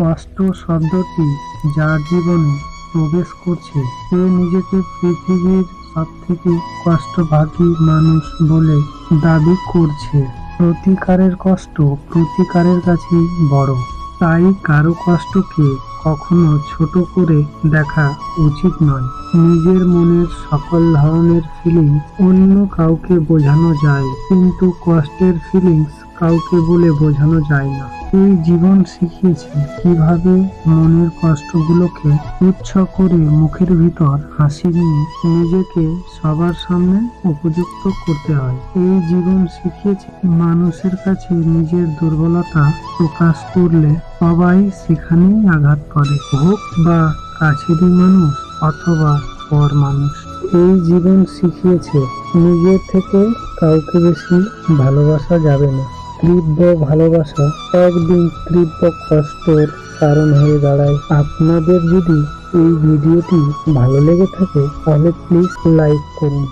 কষ্ট শব্দটি যার জীবনে প্রবেশ করছে, সে নিজেকে পৃথিবীর সব থেকে কষ্টভাগী মানুষ বলে দাবি করছে। প্রতিকারের কষ্ট প্রতিকারের কাছে বড়। তাই কারও কষ্টকে কখনো ছোট করে দেখা উচিত নয়। নিজের মনের সকল ধরনের ফিলিং অন্য কাউকে বোঝানো যায়, কিন্তু কষ্টের ফিলিংস কাউকে বলে বোঝানো যায় না। এই জীবন শিখিয়েছে কীভাবে মনের কষ্টগুলোকে উচ্ছ করে মুখের ভিতর হাসি নিয়ে নিজেকে সবার সামনে উপযুক্ত করতে হয়। এই জীবন শিখিয়েছে মানুষের কাছে নিজের দুর্বলতা প্রকাশ করলে সবাই সেখানেই আঘাত করে। হোক বা কাছেরই মানুষ অথবা পর মানুষ, এই জীবন শিখিয়েছে নিজের থেকে কাউকে বেশি ভালোবাসা যাবে না। তীব্র ভালোবাসা একদিন তীব্র কষ্টের কারণ হয়ে দাঁড়ায়। আপনাদের যদি এই ভিডিওটি ভালো লেগে থাকে, তাহলে প্লিজ লাইক করুন।